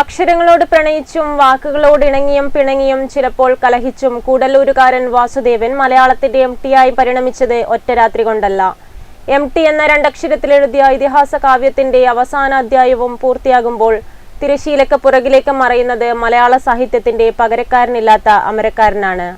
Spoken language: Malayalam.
അക്ഷരങ്ങളോട് പ്രണയിച്ചും വാക്കുകളോട് ഇണങ്ങിയും പിണങ്ങിയും ചിലപ്പോൾ കലഹിച്ചും കൂടല്ലൂരുകാരൻ വാസുദേവൻ മലയാളത്തിന്റെ എം ആയി പരിണമിച്ചത് ഒറ്റ രാത്രി കൊണ്ടല്ല. എം ടി എന്ന രണ്ടക്ഷരത്തിലെഴുതിയ ഇതിഹാസ കാവ്യത്തിന്റെ അവസാന അധ്യായവും പൂർത്തിയാകുമ്പോൾ തിരശീലക്ക് പുറകിലേക്ക് മറയുന്നത് മലയാള സാഹിത്യത്തിന്റെ പകരക്കാരനില്ലാത്ത അമരക്കാരനാണ്.